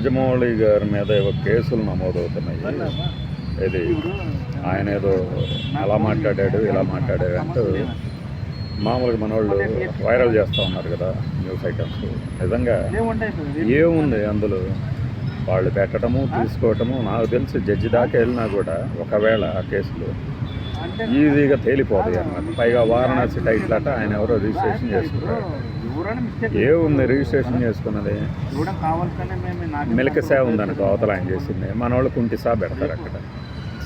రాజమౌళి గారి మీద ఏవో కేసులు నమోదవుతున్నాయి. ఇది ఆయన ఏదో అలా మాట్లాడాడు ఇలా మాట్లాడాడు అంటూ మామూలుగా మన వాళ్ళు వైరల్ చేస్తూ ఉన్నారు కదా న్యూస్ ఐటమ్స్. నిజంగా ఏముంది అందులో? వాళ్ళు పెట్టడము తీసుకోవటము నాకు తెలిసి జడ్జి దాకా వెళ్ళినా కూడా ఒకవేళ ఆ కేసులు ఈజీగా తేలిపోతాయి అన్నమాట. పైగా వారణాసి టైటిల్ అట ఆయన ఎవరో రిజిస్ట్రేషన్ చేసుకున్నారు ఏముంది రిజిస్ట్రేషన్ చేసుకున్నది? మిలక సేవ ఉందనుకో అవతల ఆయన చేసింది. మన వాళ్ళు కుంటి సా పెడతారు అక్కడ.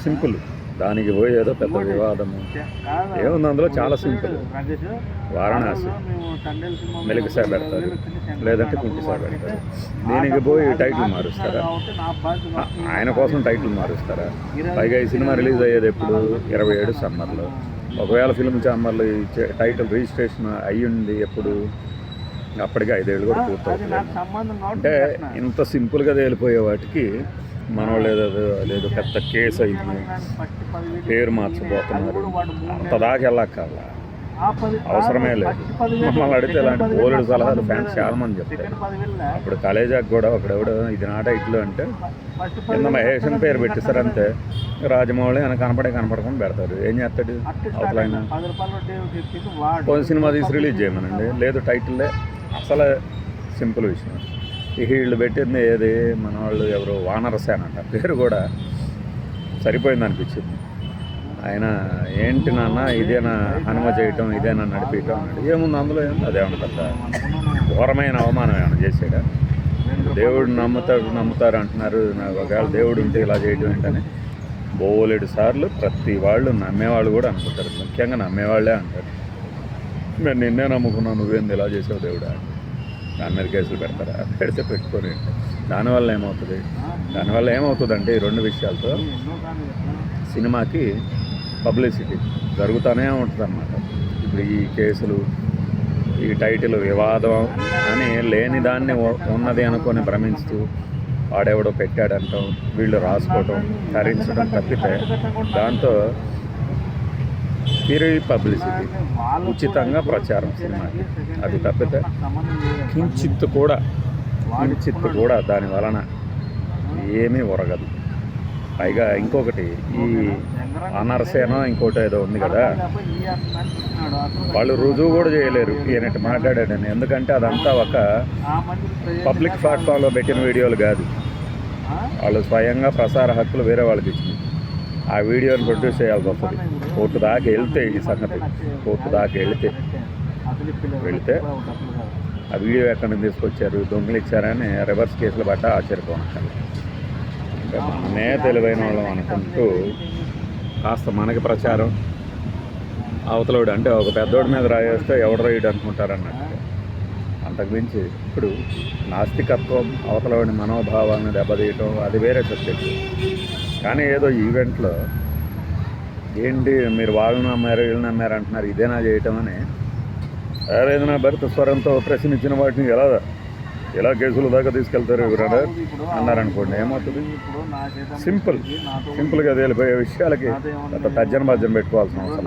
సింపుల్ దానికి పోయి ఏదో పెద్ద వివాదము. ఏముంది అందులో? చాలా సింపుల్ వారణాసి. మిలక సేవ పెడతారు. లేదంటే కుంటి సా పెడతారు. దీనికి పోయి టైటిల్ మారుస్తారా? ఆయన కోసం టైటిల్ మారుస్తారా? పైగా ఈ సినిమా రిలీజ్ అయ్యేది ఎప్పుడు ఇరవై ఏడు సమ్మర్లో. ఒకవేళ ఫిల్మ్ ఛాంబర్లో ఈ చే- టైటిల్ రిజిస్ట్రేషన్ అయ్యింది ఎప్పుడు? అప్పటికి ఐదేళ్ళు కూడా పూర్తవుతుంది అంటే ఇంత సింపుల్గా తేలిపోయే వాటికి మన ఏదో లేదు పెద్ద కేసు అయింది. పేరు మార్చబోతున్నారు. అంత దాకా వెళ్ళక్కర్ల అవసరమే లేదు. మమ్మల్ని అడిగితే ఇలాంటి బోలెడు సలహాలు ఫ్యాన్స్ చాలా మంది చెప్తారు. అప్పుడు కాలేజాకి కూడా ఒకడెవడు ఇది నా టైటిల్ అంటే కింద మహేష్ అని పేరు పెట్టిస్తారు అంతే రాజమౌళి అని కనపడే కనపడకుండా పెడతారు. ఏం చేస్తాడు? అవతలైన కొన్ని సినిమా తీసి రిలీజ్ చేయమనండి. లేదు టైటిల్లే. అసలు సింపుల్ విషయం. ఈ వీళ్ళు పెట్టింది ఏది? మన వాళ్ళు ఎవరు వానరసేన అంట. పేరు కూడా సరిపోయింది అనిపించింది. ఆయన ఏంటి నాన్న ఇదేనా హనుమ చేయటం ఇదేనా నడిపించటం అన్నాడు. ఏముంది అందులో ఏముంది అదే ఉంటుంది ఘోరమైన అవమానం ఏమైనా చేసాడా దేవుడు నమ్ముతారు నమ్ముతారు అంటున్నారు. నాకు ఒకవేళ దేవుడు ఉంటే ఇలా చేయటం ఏంటని. బోలెడు సార్లు ప్రతి వాళ్ళు నమ్మేవాళ్ళు కూడా అనుకుంటారు. ముఖ్యంగా నమ్మేవాళ్ళే అంటారు. నేను నిన్నే నమ్ముకున్నాను నువ్వేంది ఇలా చేసావు దేవుడా? దాని మీద కేసులు పెడతారా? పెడితే పెట్టుకొని. దానివల్ల ఏమవుతుంది? దానివల్ల ఏమవుతుందంటే ఈ రెండు విషయాలతో సినిమాకి పబ్లిసిటీ జరుగుతూనే ఉంటుంది అన్నమాట ఇప్పుడు ఈ కేసులు ఈ టైటిల్ వివాదం అని లేని దాన్ని ఉన్నది అనుకొని భ్రమిస్తూ వాడెవడో పెట్టాడంటాం వీళ్ళు రాసుకోవటం ధరించడం తప్పితే దాంతో ఫ్రీ పబ్లిసిటీ ఉచితంగా ప్రచారం సినిమాకి. అది తప్పితే కించిత్ కూడా కించిత్ కూడా దాని వలన ఏమీ ఉరగదు పైగా ఇంకొకటి ఈ అనర్సేన ఇంకోటి ఏదో ఉంది కదా. వాళ్ళు రుజువు కూడా చేయలేరు ఈయనట్టు మాట్లాడాడని ఎందుకంటే అదంతా ఒక పబ్లిక్ ప్లాట్ఫామ్లో పెట్టిన వీడియోలు కాదు. వాళ్ళు స్వయంగా ప్రసార హక్కులు వేరే వాళ్ళకి ఇచ్చింది. ఆ వీడియోని ప్రొడ్యూస్ చేయాల్సి వస్తుంది. కోర్టు దాకా వెళ్తే ఈ సంగతి. కోర్టు దాకా వెళితే. వెళితే ఆ వీడియో ఎక్కడి నుంచి తీసుకొచ్చారు? దొంగలు ఇచ్చారని రివర్స్ కేసులు బట్ట ఆశ్చర్యపోనక్కర్లేదు ఇంకా మనమే తెలివైన వాళ్ళం అనుకుంటూ కాస్త మనకి ప్రచారం. అవతలోడు అంటే ఒక పెద్దోడి మీద రాయేస్తే ఎవడు రాయుడు అనుకుంటారన్నట్టు. అంతకుమించి ఇప్పుడు నాస్తికత్వం అవతలవాడి మనోభావాలను దెబ్బతీయటం అది వేరే సబ్జెక్ట్. కానీ ఏదో ఈవెంట్లో ఏంటి మీరు వాళ్ళని నమ్మారు వీళ్ళని నమ్మారు అంటున్నారు. ఇదేనా చేయటం అని. ఏదైనా భర్త స్వరంతో ప్రశ్నించిన వాటిని ఎలా ఎలా కేసుల దాకా తీసుకెళ్తారు ఎవరైనా అన్నారనుకోండి ఏమవుతుంది? సింపుల్. సింపుల్గా తేలిపోయే విషయాలకి అంత తర్జన భర్జన పెట్టుకోవాల్సిన అవసరం.